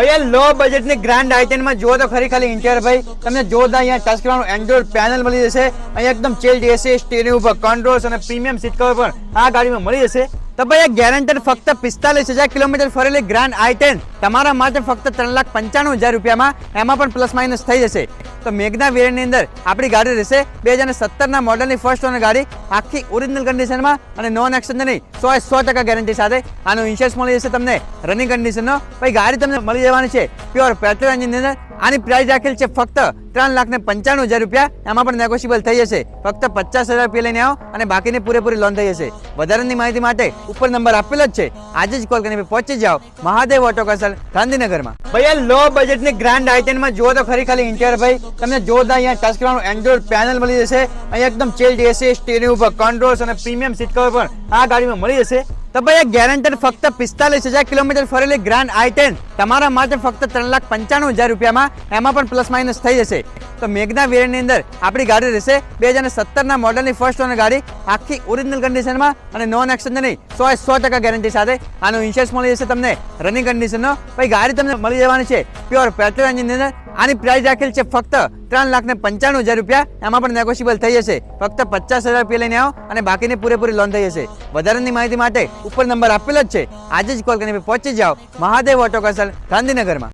ભાઈ લો લો બજેટની ગ્રાન્ડ આઇટમમાં જો તો ખરી ખાલી ઇન્ટિયર ભાઈ. તમને જોરદાર અહીંયા ટચ કરવાનું એન્ડ્રોઇડ પેનલ મળી જશે. અહીંયા એકદમ ચિલ્ડ એસી સ્ટીરિંગ ઉપર કંટ્રોલ્સ અને પ્રીમિયમ સીટ કવર પણ આ ગાડીમાં મળી જશે. તો ભાઈ, આ ગેરંટેડ ફક્ત પિસ્તાલીસ હજાર કિલોમીટર ફરેલી ગ્રાન્ડ આઈ ટેન તમારા માટે ફક્ત ત્રણ લાખ પંચાણું હજાર રૂપિયામાં એમાં પણ પ્લસ માઇનસ થઈ જશે. તો મેઘના વેરિયન્ટની અંદર આપણી ગાડી રહેશે. બે હજાર સત્તરના મોડલની ફર્સ્ટ ઓનર ગાડી આખી ઓરિજિનલ કન્ડિશનમાં અને નોન નહીં, સો સો ટકા ગેરંટી સાથે આનો ઇન્સ્યોરન્સ મળી જશે તમને રનિંગ કન્ડિશનનો ભાઈ, ગાડી તમને મળી જવાની છે. પ્યોર પેટ્રોલ એન્જિનની અંદર આની પ્રાઇસ રાખેલ છે ફક્ત ત્રણ લાખ ને પંચાણું હજાર રૂપિયા. એમાં પણ નેગોશિયેબલ થઈ જશે. ફક્ત પચાસ હજાર રૂપિયા લઈને આવો અને બાકીની પૂરેપૂરી લોન થઈ જશે. વધારાની માહિતી માટે ઉપર નંબર આપેલો જ છે. આજે જ કોલ કરીને પહોંચી જાઓ. મહાદેવ ઓટો કસલ ગાંધીનગરમાં. ભાઈ લો બજેટની ગ્રાન્ડ આઇટમમાં જુઓ તો ખરી ખાલી ઇન્ટિયર ભાઈ. તમને જોરદાર અહીંયા ટચ કરવાનું એન્ડ્રોઇડ પેનલ મળી જશે. અહીંયા એકદમ ચિલ્ડ એસી સ્ટીરિંગ ઉપર કંટ્રોલ્સ અને પ્રીમિયમ સીટ કવર પણ આ ગાડીમાં મળી જશે. તો ભાઈ, આ ગેરંટેડ ફક્ત પિસ્તાલીસ હજાર કિલોમીટર ફરેલી ગ્રાન્ડ આઈ ટેન તમારા માટે ફક્ત ત્રણ લાખ પંચાણું હજાર રૂપિયામાં એમાં પણ પ્લસ માઇનસ થઈ જશે. તો મેઘના વેરિયન્ટની અંદર આપણી ગાડી રહેશે બે હજાર સત્તરના મોડલની ફર્સ્ટ ઓનર ગાડી, આખી ઓરિજિનલ કન્ડિશનમાં અને નોન એક્સચેન્જ નહીં, સો સો ટકા ગેરંટી સાથે આનો ઇન્સ્યોરન્સ મળી જશે તમને. રનિંગ કન્ડિશનનો ભાઈ, ગાડી તમને મળી જવાની છે. પ્યોર પેટ્રોલ એન્જિનની અંદર આની પ્રાઇસ રાખેલ છે ફક્ત ત્રણ લાખ ને પંચાણું હજાર રૂપિયા. એમાં પણ નેગોશિયેબલ થઈ જશે. ફક્ત પચાસ હજાર રૂપિયા લઈને આવો અને બાકીની પૂરેપૂરી લોન થઈ જશે. વધારાની માહિતી માટે ઉપર નંબર આપેલો જ છે. આજે જ કોલ કરીને પહોંચી જાઓ. મહાદેવ ઓટો કસલ ગાંધીનગરમાં.